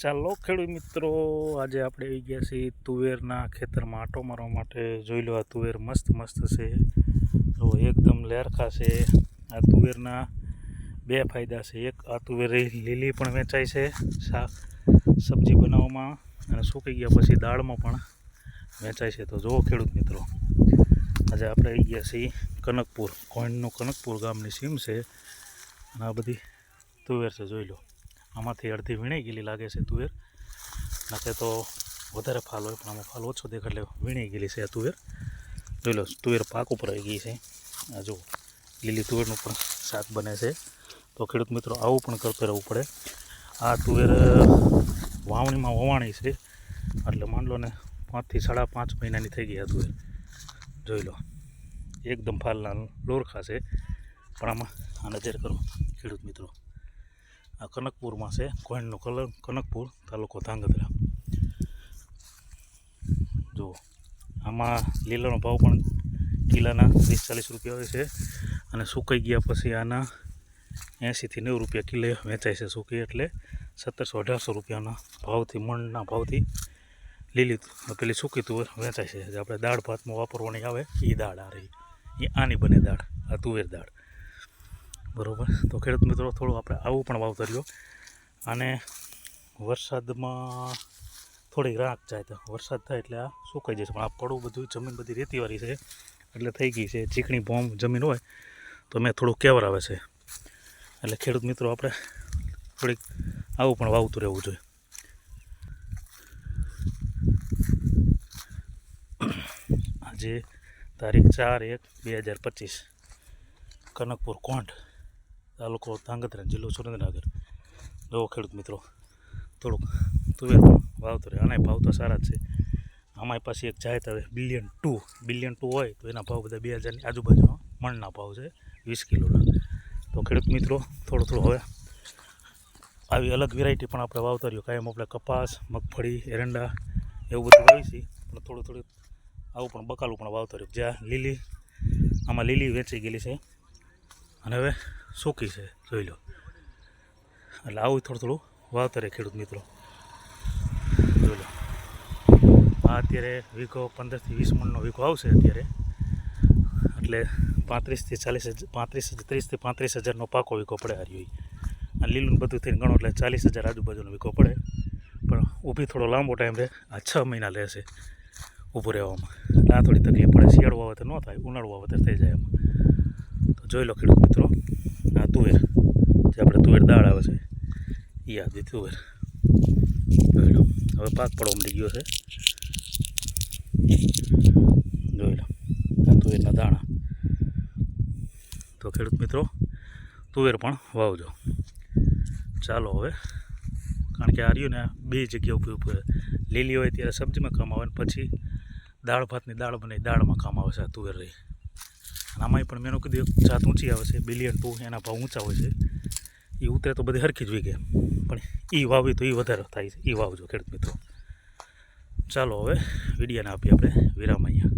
ચાલો ખેડૂત મિત્રો, આજે આપણે આવી ગયા છીએ તુવેરના ખેતરમાં. આંટો મારવા માટે જોઈ લો, આ તુવેર મસ્ત મસ્ત છે. જો એકદમ લેરખા છે. આ તુવેરના બે ફાયદા છે. એક, આ તુવેર લીલી પણ વેચાય છે શાક, સબ્જી બનાવવામાં અને સૂકી ગયા પછી દાળમાં પણ વેચાય છે. તો જુઓ ખેડૂત મિત્રો, આજે આપણે આવી ગયા છીએ કનકપુર કોઈનનું કનકપુર ગામની સીમ છે. અને આ બધી તુવેર છે, જોઈ લો. આમાંથી અડધી વીણાઈ ગયેલી લાગે છે તુવેર. નાખે તો વધારે ફાલ હોય, પણ આમાં ફાલ ઓછો દેખાય એટલે વીણાઈ ગયેલી છે આ તુવેર. જોઈ લો, તુવેર પાક ઉપર આવી ગઈ છે. આ જુઓ, લીલી તુવેરનું પણ શાક બને છે. તો ખેડૂત મિત્રો, આવું પણ કરતું રહેવું પડે. આ તુવેર વાવણીમાં વવાણી છે. એટલે માન લો ને, પાંચથી સાડા પાંચ મહિનાની થઈ ગઈ આ તુવેર. જોઈ લો, એકદમ ફાલના લોરખા છે. પણ આમાં આ નજર કરો, ખેડૂત મિત્રો. આ કનકપુરમાં છે કોઈનનો કલર કનકપુર તાલુકો ધાંગધ્રા. જુઓ, આમાં લીલાનો ભાવ પણ કિલાના વીસ ચાલીસ રૂપિયા હોય છે અને સુકાઈ ગયા પછી આના એંશીથી નેવું રૂપિયા કિલે વેચાય છે સૂકી એટલે સત્તરસો અઢારસો રૂપિયાના ભાવથી, મણના ભાવથી લીલી પેલી સૂકી તુવેર વેચાય છે. આપણે દાળ ભાતમાં વાપરવાની આવે એ દાળ આ રહી. એ આની બને દાળ, આ તુવેર દાળ. બરોબર? તો ખેડૂત મિત્રો, થોડું આપણે આવું પણ વાવતર્યો અને વરસાદમાં થોડીક રાખ જાય તો. વરસાદ થાય એટલે આ સુકાઈ જશે પણ આ પડું બધું જમીન બધી રેતીવાળી છે. એટલે થઈ ગઈ છે. ચીકણી ભોમ જમીન હોય તો મેં થોડું કેવર આવે છે. એટલે ખેડૂત મિત્રો, આપણે થોડીક આવું પણ વાવતું રહેવું જોઈએ. આજે તારીખ ચાર એક બે હજાર પચીસ. કનકપુર કોંઢ તાલુકો ધાંગધ્રા જિલ્લો સુરેન્દ્રનગર. જો ખેડૂત મિત્રો, થોડુંક તુવેર વાવતર વાવતું રહે આના ભાવ તો સારા જ છે. આમાંય પાસે એક જાહેર આવે બિલિયન ટુ. બિલિયન ટુ હોય તો એના ભાવ બધા બે હજારની આજુબાજુનો મણના ભાવ છે, વીસ કિલોના. તો ખેડૂત મિત્રો, થોડું થોડું હવે આવી અલગ વેરાયટી પણ આપણે વાવતર્યું કાયમ આપણે કપાસ, મગફળી, એરંડા એવું બધું વાવી છે પણ થોડું થોડું આવું પણ બકાલું પણ વાવતર્યું જ્યાં લીલી, આમાં લીલી વેચી ગયેલી છે. અને હવે સૂકી છે, જોઈ લો. એટલે આવું થોડું થોડું વાવતરે ખેડૂત મિત્રો. જોઈ લો. આ અત્યારે વીઘો પંદરથી વીસ મણનો વીઘો આવશે અત્યારે. એટલે પાંત્રીસથી ચાલીસ હજાર પાંત્રીસ ત્રીસથી પાંત્રીસ હજારનો પાકો વીઘો પડે હારી અને લીલું બધું થઈને ગણો એટલે ચાલીસ હજાર આજુબાજુનો વીઘો પડે. પણ ઊભી થોડો લાંબો ટાઈમ રહે. આ છ મહિના લેશે ઊભું રહેવામાં. એટલે આ થોડી તકલીફ પડે. શિયાળો વાવતર ન થાય, ઉનાળો વાવતર થઈ જાય એમાં. તો જોઈ લો ખેડૂત મિત્રો. તુવેર. જે આપણે તુવેર દાળ આવે છે. એ આપી તુવેર. જોઈ હવે પાક પડવા મળી ગયો છે. જોઈ લો. આ તુવેરના દાણા. તો ખેડૂત મિત્રો, તુવેર પણ વાવજો. ચાલો હવે. કારણ કે આ રહ્યું ને બે જગ્યા ઉપર ઉપર લીલી હોય ત્યારે સબ્જીમાં કામ આવે ને પછી દાળ ભાતની દાળ બની, દાળમાં કામ આવે છે આ તુવેર રહી. આમાંય પણ મેં કીધું એક જાત ઊંચી આવે છે બિલિયન ટુ એના ભાવ ઊંચા હોય છે. એ ઉતરે તો બધી હરખી જ ગયા પણ એ વાવી તો એ વધારે થાય છે. એ વાવજો ખેડૂત મિત્રો. ચાલો હવે વિડીયાને આપીએ આપણે વિરામ અહીંયા.